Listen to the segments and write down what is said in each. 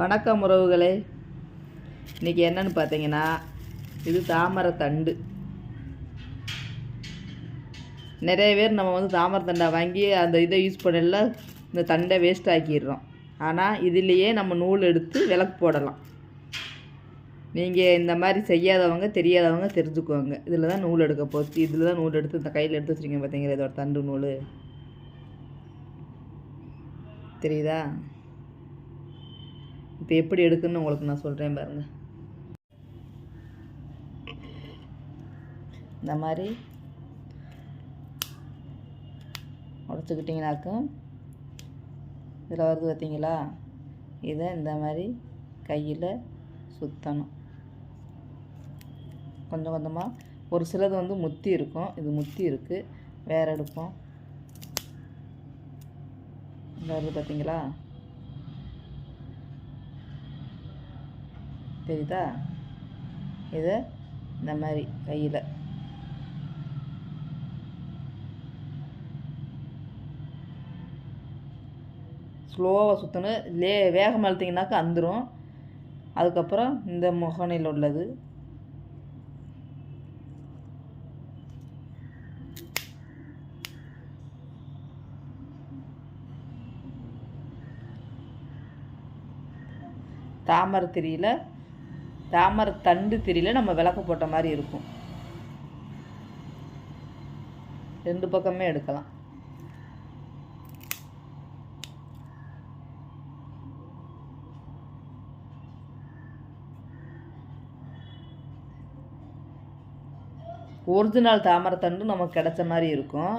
வணக்கம் உறவுகளே. இன்றைக்கி என்னன்னு பார்த்தீங்கன்னா இது தாமரை தண்டு. நிறைய பேர் நம்ம வந்து தாமரை தண்டை வாங்கி அந்த இதை யூஸ் பண்ணல இந்த தண்டை வேஸ்ட் ஆக்கிடுறோம். ஆனால் இதுலேயே நம்ம நூல் எடுத்து விளக்கு போடலாம். நீங்கள் இந்த மாதிரி செய்யாதவங்க தெரியாதவங்க தெரிஞ்சுக்குவாங்க இதில் தான் நூல் எடுக்க போச்சு இதில் தான் நூல் எடுத்து இந்த கையில் எடுத்து வச்சுருக்கீங்க பார்த்தீங்களா இதோட தண்டு நூல். தெரியுதா? இப்போ எப்படி எடுக்குன்னு உங்களுக்கு நான் சொல்கிறேன் பாருங்கள் இந்த மாதிரி உடச்சிக்கிட்டிங்கனாக்கும் இதில் வருது பார்த்தீங்களா? இதை இந்த மாதிரி கையில் சுற்றணும் கொஞ்சம் கொஞ்சமாக ஒரு சிலது வந்து முத்தி இருக்கும். இது முத்தி இருக்குது வேறு எடுப்போம். இந்த வருது பார்த்தீங்களா? தெரியுதா? இதை இந்த மாதிரி கையில். ஸ்லோவாக சுற்றணும் லே வேகம் அழுத்திங்கனாக்கா அந்துடும் அதுக்கப்புறம் இந்த முகனையில் உள்ளது. தாமரை திரியில் தாமரை தண்டு திரியில் நம்ம விளக்கு போட்ட மாதிரி இருக்கும். ரெண்டு பக்கமே எடுக்கலாம். ஒரிஜினல் தாமரைத்தண்டு நமக்கு கிடைச்ச மாதிரி இருக்கும்.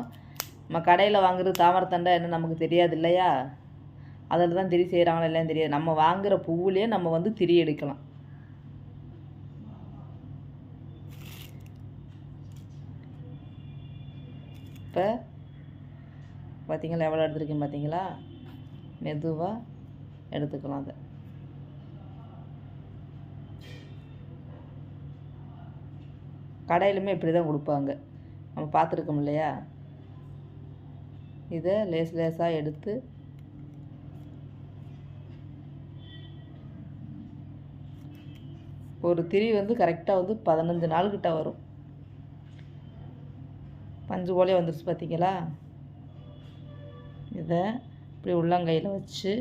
நம்ம கடையில் வாங்குறது தாமரைத்தண்டை என்ன நமக்கு தெரியாது இல்லையா? அதில் தான் திரி செய்கிறாங்களா இல்லைன்னு தெரியாது. நம்ம வாங்குகிற பூவுலேயே நம்ம வந்து திரி எடுக்கலாம். இப்போ பார்த்தீங்களா எவ்வளோ எடுத்துருக்கேன் பார்த்தீங்களா மெதுவாக எடுத்துக்கலாம் அதை. கடையிலுமே இப்படி தான் கொடுப்பாங்க. நம்ம பார்த்துருக்கோம் இல்லையா? இதை லேஸ் லேஸாக எடுத்து ஒரு திரி வந்து கரெக்டாக வந்து பதினஞ்சு நாள் கிட்ட வரும். பஞ்சு போலே வந்துருச்சு பார்த்தீங்களா? இதை இப்படி உள்ளங்கையில் வச்சு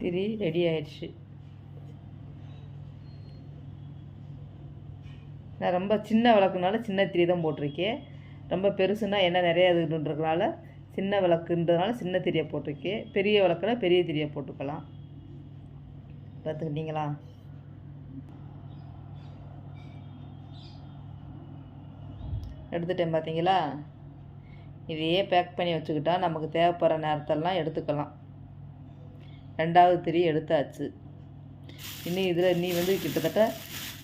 திரி ரெடி ஆயிடுச்சு. நான் ரொம்ப சின்ன விளக்குனால சின்ன திரி தான் போட்டிருக்கேன் ரொம்ப பெருசுனா என்ன நிறையா இதுன்றதுனால சின்ன விளக்குன்றதுனால சின்ன திரியை போட்டிருக்கேன் பெரிய விளக்குனா பெரிய திரியை போட்டுக்கலாம். பார்த்துக்கிட்டீங்களா? எடுத்துட்டேன் பார்த்தீங்களா? இதையே பேக் பண்ணி வச்சுக்கிட்டா நமக்கு தேவைப்படுற நேரத்தெல்லாம் எடுத்துக்கலாம். ரெண்டாவது திரி எடுத்தாச்சு. இன்னும் இதில் நீ வந்து கிட்டத்தட்ட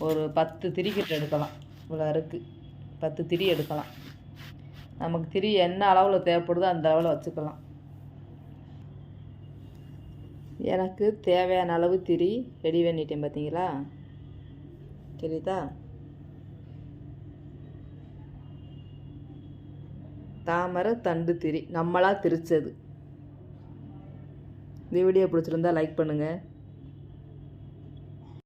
ஒரு பத்து திரி கிட்ட எடுக்கலாம். இவ்வளோ இருக்குது பத்து திரி எடுக்கலாம். நமக்கு திரி என்ன அளவில் தேவைப்படுதோ அந்த அளவில் வச்சுக்கலாம். எனக்கு தேவையான அளவு திரி ரெடி பண்ணிட்டேன் பார்த்தீங்களா தெரியுதா? தாமரை தண்டு திரி. நம்மளாக திரிச்சது. இந்த வீடியோ பிடிச்சிருந்தா லைக் பண்ணுங்கள்